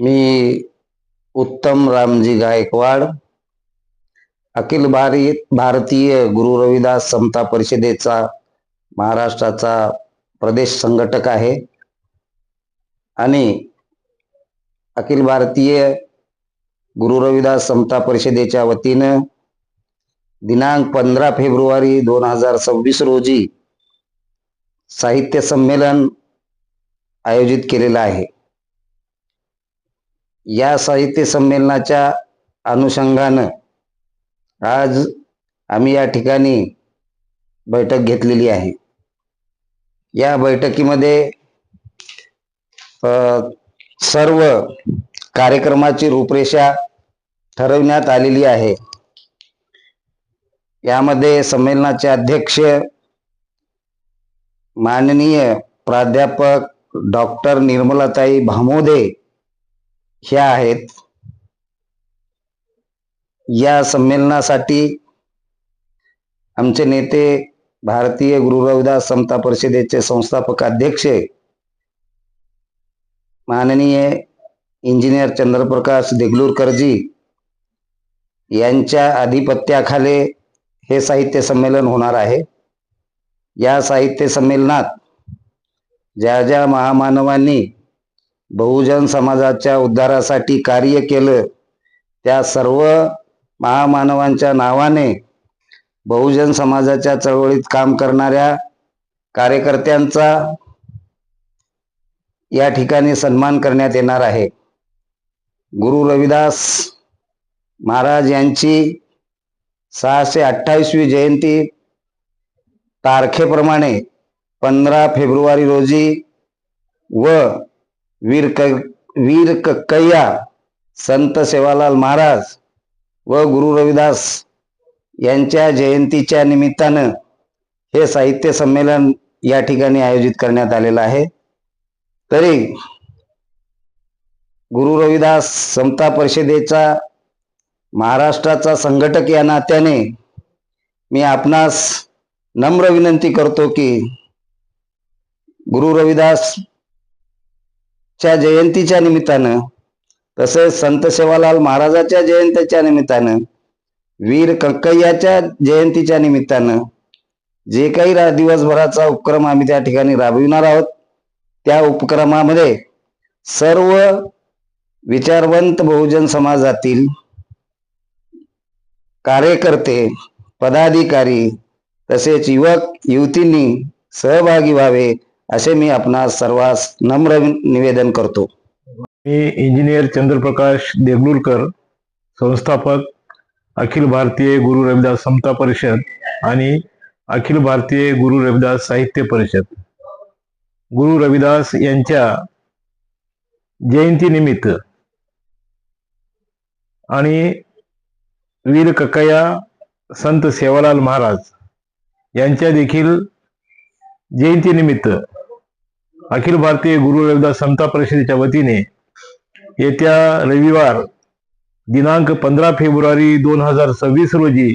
मी उत्तम रामजी गायकवाड अखिल भारत भारतीय गुरु रविदास समता परिषदेचा महाराष्ट्राचा प्रदेश संघटक आहे. आणि अखिल भारतीय गुरु रविदास समता परिषदेच्या वतीनं दिनांक पंधरा फेब्रुवारी दोन हजार सव्वीस रोजी साहित्य संमेलन आयोजित केलेलं आहे. या साहित्य संमेलनाच्या अनुषंगानं आज आम्ही या ठिकाणी बैठक घेतलेली आहे. या बैठकीमध्ये सर्व कार्यक्रमाची रूपरेषा ठरवण्यात आलेली आहे. यामध्ये संमेलनाचे अध्यक्ष माननीय प्राध्यापक डॉक्टर निर्मलाताई भामोदे ह्या आहेत. या संमेलनासाठी आमचे नेते भारतीय गुरु रविदास समता परिषदेचे संस्थापक अध्यक्ष माननीय इंजिनियर चंद्रप्रकाश देगलूरकरजी यांच्या अधिपत्याखाली हे साहित्य संमेलन होणार आहे. या साहित्य संमेलनात ज्या ज्या महामानवांनी बहुजन समाजाच्या उद्धारासाठी कार्य केलं. त्या सर्व महामानवांच्या नावाने बहुजन समाजाच्या चळवळीत काम करणाऱ्या कार्यकर्त्यांचा या ठिकाणी सन्मान करण्यात येणार आहे. गुरु रविदास महाराज यांची सहाशे अठ्ठावीसवी जयंती तारखेप्रमाणे पंधरा फेब्रुवारी रोजी व वीर क वीर कक्कय्या संत सेवालाल महाराज व गुरु रविदास यांच्या जयंतीच्या निमित्तानं हे साहित्य संमेलन या ठिकाणी आयोजित करण्यात आलेलं आहे. तरी गुरु रविदास समता परिषदेचा महाराष्ट्राचा संघटक या नात्याने मी आपणास नम्र विनंती करतो की गुरु रविदास च्या जयंतीच्या निमित्तानं तसेच संत सेवालाल महाराजाच्या जयंतीच्या निमित्तानं वीर कंकय्याच्या जयंतीच्या निमित्तानं जे काही दिवसभराचा उपक्रम आम्ही त्या ठिकाणी राबविणार आहोत त्या उपक्रमामध्ये सर्व विचारवंत बहुजन समाजातील कार्यकर्ते पदाधिकारी तसेच युवक युवतींनी सहभागी व्हावे असे मी आपणास सर्वांस नम्र निवेदन करतो. मी इंजिनियर चंद्रप्रकाश देगलूरकर संस्थापक अखिल भारतीय गुरु रविदास समता परिषद आणि अखिल भारतीय गुरु रविदास साहित्य परिषद. गुरु रविदास यांच्या जयंतीनिमित्त आणि वीर कक्कया संत सेवालाल महाराज यांच्या देखील जयंतीनिमित्त अखिल भारतीय गुरु रविदास संता परिषदेच्या वतीने येत्या रविवार दिनांक पंधरा फेब्रुवारी दोन हजार सव्वीस रोजी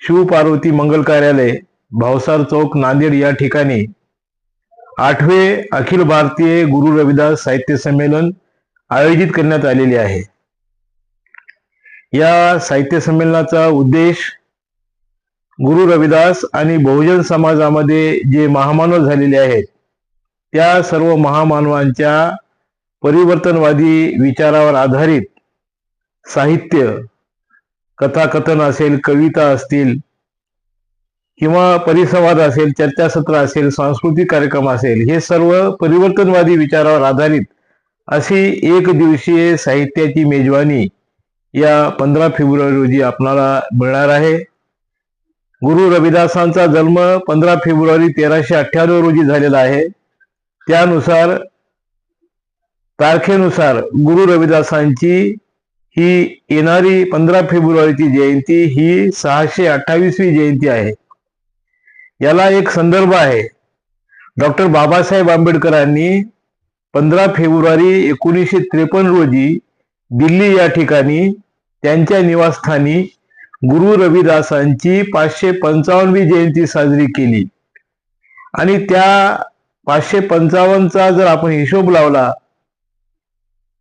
शिवपार्वती मंगल कार्यालय भावसार चौक नांदेड या ठिकाणी आठवे अखिल भारतीय गुरु रविदास साहित्य संमेलन आयोजित करण्यात आलेले आहे. या साहित्य संमेलनाचा उद्देश गुरु रविदास आणि बहुजन समाजामध्ये जे महामानव झालेले आहेत त्या सर्व महामानवांच्या परिवर्तनवादी विचारावर आधारित साहित्य कथाकथन असेल कविता असतील किंवा परिसंवाद असेल चर्चासत्र असेल सांस्कृतिक कार्यक्रम असेल हे सर्व परिवर्तनवादी विचारावर आधारित अशी एक दिवसीय साहित्याची मेजवानी या पंधरा फेब्रुवारी रोजी आपणाला मिळणार आहे. गुरु रविदासांचा जन्म पंधरा फेब्रुवारी तेराशे अठ्ठ्याण्णव रोजी झालेला आहे. त्यानुसार तारखेनुसार गुरु रविदासांची ही येणारी पंधरा फेब्रुवारीची जयंती ही सहाशे अठ्ठावीसवी जयंती आहे. याला एक संदर्भ आहे. डॉक्टर बाबासाहेब आंबेडकरांनी पंधरा फेब्रुवारी एकोणीसशे त्रेपन्न रोजी दिल्ली या ठिकाणी त्यांच्या निवासस्थानी गुरु रविदासांची पाचशे पंचावन्नवी जयंती साजरी केली. आणि त्या पाचशे पंचावन्नचा जर आपण हिशोब लावला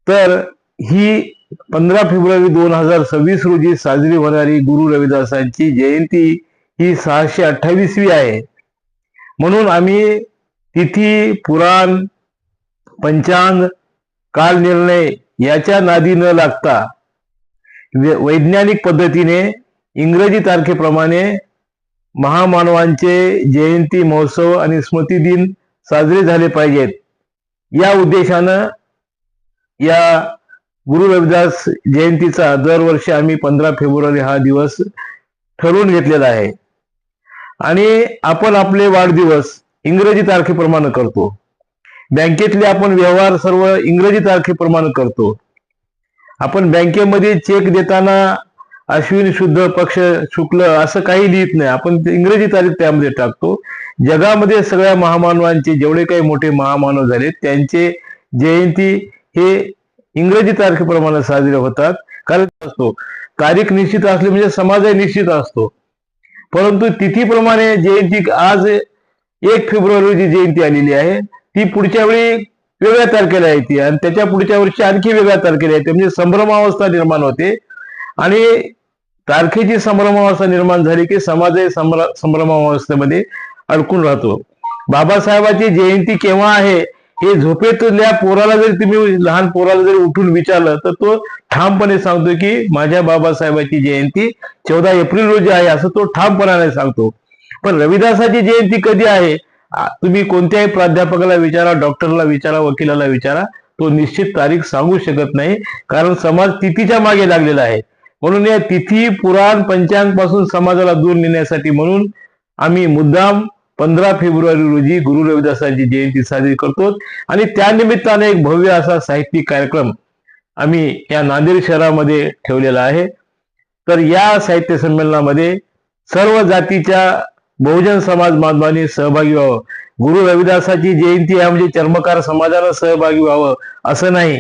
तर ही पंधरा फेब्रुवारी दोन हजार सव्वीस रोजी साजरी होणारी गुरु रविदासांची जयंती ही सहाशे अठ्ठावीसवी आहे. म्हणून आम्ही तिथी पुराण पंचांग काल निर्णय याच्या नादी न लागता वै- वैज्ञानिक पद्धतीने इंग्रजी तारखेप्रमाणे महामानवांचे जयंती महोत्सव आणि स्मृतिदिन साजरे झाले पाहिजेत. या उद्देशानं या गुरु रविदास जयंतीचा दरवर्षी आम्ही पंधरा फेब्रुवारी हा दिवस ठरवून घेतलेला आहे. आणि आपण आपले वाढदिवस इंग्रजी तारखेप्रमाणे करतो. बँकेतले आपण व्यवहार सर्व इंग्रजी तारखेप्रमाणे करतो. आपण बँकेमध्ये चेक देताना अश्विन शुद्ध पक्ष शुक्ल असं काही लिहित नाही. आपण इंग्रजी तारीख त्यामध्ये टाकतो. जगामध्ये सगळ्या महामानवांचे जेवढे काही मोठे महामानव झाले त्यांचे जयंती हे इंग्रजी तारखेप्रमाणे साजरे होतात. कारण असतो तारीख निश्चित असली म्हणजे समाजही निश्चित असतो. परंतु तिथीप्रमाणे जयंती आज एक फेब्रुवारी रोजी जयंती आलेली आहे. ती पुढच्या वेळी वेगळ्या तारखेला येते. आणि त्याच्या पुढच्या वर्षी आणखी वेगळ्या तारखेला येते. म्हणजे संभ्रमावस्था निर्माण होते. आणि तारखेची संभ्रमावस्था निर्माण झाली की समाज संभ्र संभ्रमावस्थेमध्ये अडकून राहतो. बाबासाहेबाची जयंती केव्हा आहे हे झोपेतल्या पोराला जरी तुम्ही लहान पोराला जरी उठून विचारलं तर तो ठामपणे सांगतो की माझ्या बाबासाहेबाची जयंती चौदा एप्रिल रोजी आहे असं तो ठामपणाने सांगतो. पण रविदासाची जयंती कधी आहे तुम्ही कोणत्याही प्राध्यापकाला विचारा डॉक्टरला विचारा वकिलाला विचारा तो निश्चित तारीख सांगू शकत नाही कारण समाज तिथीच्या मागे लागलेला आहे. म्हणून या तिथी पुराण पंचांगपासून समाजाला दूर नेण्यासाठी म्हणून आम्ही मुद्दाम पंधरा फेब्रुवारी रोजी गुरु रविदासांची जयंती साजरी करतो. आणि त्यानिमित्ताने एक भव्य असा साहित्यिक कार्यक्रम आम्ही या नांदेड शहरामध्ये ठेवलेला आहे. तर या साहित्य संमेलनामध्ये सर्व जातीच्या बहुजन समाज बांधवांनी सहभागी व्हावं. गुरु रविदासाची जयंती आहे म्हणजे चर्मकार समाजाला सहभागी व्हावं असं नाही.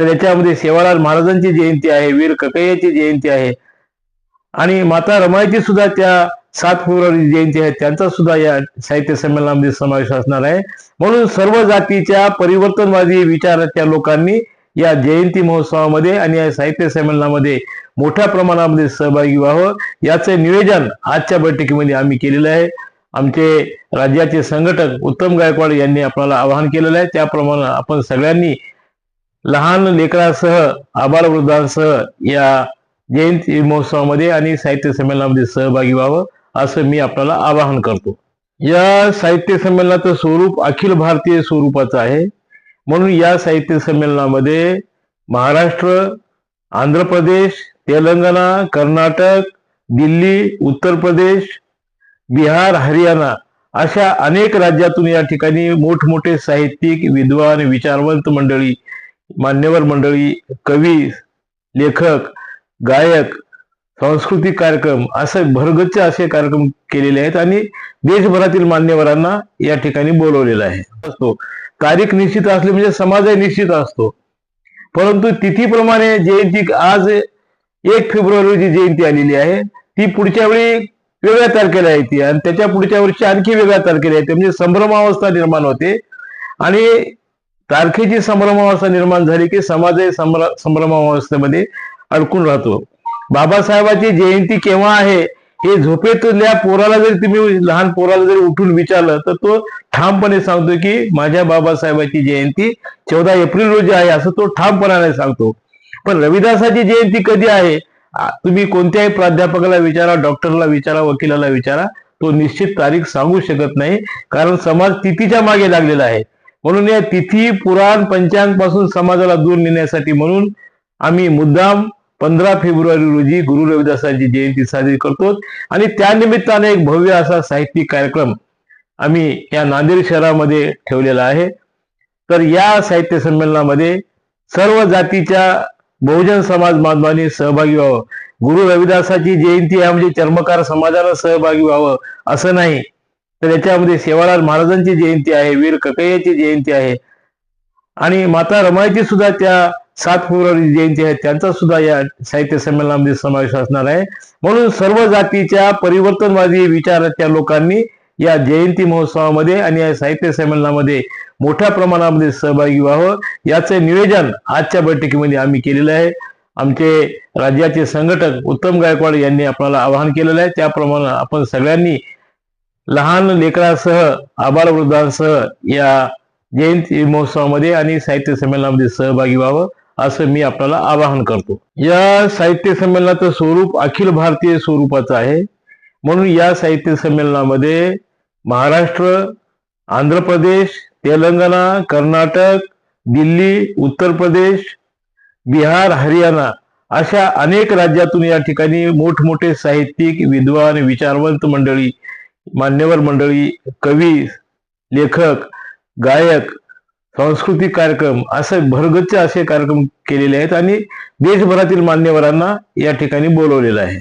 तर याच्यामध्ये सेवालाल महाराजांची जयंती आहे वीर ककय्याची जयंती आहे. आणि माता रमाईची सुद्धा त्या सात फेब्रुवारी जयंती आहे. त्यांचा सुद्धा या साहित्य संमेलनामध्ये समावेश असणार आहे. म्हणून सर्व जातीच्या परिवर्तनवादी विचाराच्या लोकांनी या जयंती महोत्सवामध्ये आणि या साहित्य संमेलनामध्ये मोठ्या प्रमाणामध्ये सहभागी व्हावं. याचं नियोजन आजच्या बैठकीमध्ये आम्ही केलेलं आहे. आमचे राज्याचे संघटक उत्तम गायकवाड यांनी आपल्याला आवाहन केलेलं आहे. त्याप्रमाणे आपण सगळ्यांनी लहान लेकरासह आबालवृद्धांसह या जयंती महोत्सवामध्ये आणि साहित्य संमेलनामध्ये सहभागी व्हावं असं मी आपल्याला आवाहन करतो. या साहित्य संमेलनाचं स्वरूप अखिल भारतीय स्वरूपाचं आहे. म्हणून या साहित्य संमेलनामध्ये महाराष्ट्र आंध्र प्रदेश तेलंगणा कर्नाटक दिल्ली उत्तर प्रदेश बिहार हरियाणा अशा अनेक राज्यातून या ठिकाणी मोठमोठे साहित्यिक विद्वान विचारवंत मंडळी मान्यवर मंडळी कवी लेखक गायक सांस्कृतिक कार्यक्रम असे भरगच्च असे कार्यक्रम केलेले आहेत आणि देशभरातील मान्यवरांना या ठिकाणी बोलवलेलं आहे. असतो तारीख निश्चित असली म्हणजे समाजही निश्चित असतो. परंतु तिथीप्रमाणे जयंती आज एक फेब्रुवारी जयंती आलेली आहे. ती पुढच्या वेळी वेगळ्या तारखेला येते आणि त्याच्या पुढच्या वर्षी आणखी वेगळ्या तारखेला येते. म्हणजे संभ्रमावस्था निर्माण होते. आणि तारखेची संभ्रमावस्था निर्माण झाली की समाजही संभ्र संभ्रमावस्थेमध्ये अडकून राहतो. बाबासाहेबाची जयंती केव्हा आहे हे झोपेतल्या पोराला जरी तुम्ही लहान पोराला जरी उठून विचारलं तर तो ठामपणे सांगतो की माझ्या बाबासाहेबाची जयंती चौदा एप्रिल रोजी आहे असं तो ठामपणाने सांगतो. पण रविदासाची जयंती कधी आहे तुम्ही कोणत्याही प्राध्यापकाला विचारा डॉक्टरला विचारा वकिलाला विचारा तो निश्चित तारीख सांगू शकत नाही कारण समाज तिथीच्या मागे लागलेला आहे. म्हणून या तिथी पुराण पंचांगपासून समाजाला दूर नेण्यासाठी म्हणून आम्ही मुद्दाम पंधरा फेब्रुवारी रोजी गुरु रविदासांची जयंती साजरी करतो. आणि त्या निमित्ताने एक भव्य असा साहित्यिक कार्यक्रम आम्ही या नांदेड शहरामध्ये ठेवलेला आहे. तर या साहित्य संमेलनामध्ये सर्व जातीच्या बहुजन समाज बांधवांनी सहभागी व्हावं. गुरु रविदासाची जयंती आहे म्हणजे चर्मकार समाजाला सहभागी व्हावं असं नाही. तर याच्यामध्ये सेवालाल महाराजांची जयंती आहे वीर ककय्याची जयंती आहे. आणि माता रमाईची सुद्धा त्या सात फेब्रुवारी जयंती आहे. त्यांचा सुद्धा या साहित्य संमेलनामध्ये समावेश असणार आहे. म्हणून सर्व जातीच्या परिवर्तनवादी विचाराच्या लोकांनी या जयंती महोत्सवामध्ये आणि या साहित्य संमेलनामध्ये मोठ्या प्रमाणामध्ये सहभागी व्हावं. याचं नियोजन आजच्या बैठकीमध्ये आम्ही केलेलं आहे. आमचे राज्याचे संघटक उत्तम गायकवाड यांनी आपल्याला आवाहन केलेलं आहे. त्याप्रमाणे आपण सगळ्यांनी लहान लेकरासह आबालवृद्धांसह या जयंती महोत्सवामध्ये आणि साहित्य संमेलनामध्ये सहभागी व्हावं असं मी आपल्याला आवाहन करतो. या साहित्य संमेलनाचं स्वरूप अखिल भारतीय स्वरूपाचं आहे. म्हणून या साहित्य संमेलनामध्ये महाराष्ट्र आंध्र प्रदेश तेलंगणा कर्नाटक दिल्ली उत्तर प्रदेश बिहार हरियाणा अशा अनेक राज्यातून या ठिकाणी मोठमोठे साहित्यिक विद्वान विचारवंत मंडळी मान्यवर मंडळी कवी लेखक गायक सांस्कृतिक कार्यक्रम असे भरगच्च असे कार्यक्रम केलेले आहेत आणि देशभरातील मान्यवरांना या ठिकाणी बोलवलेलं आहे.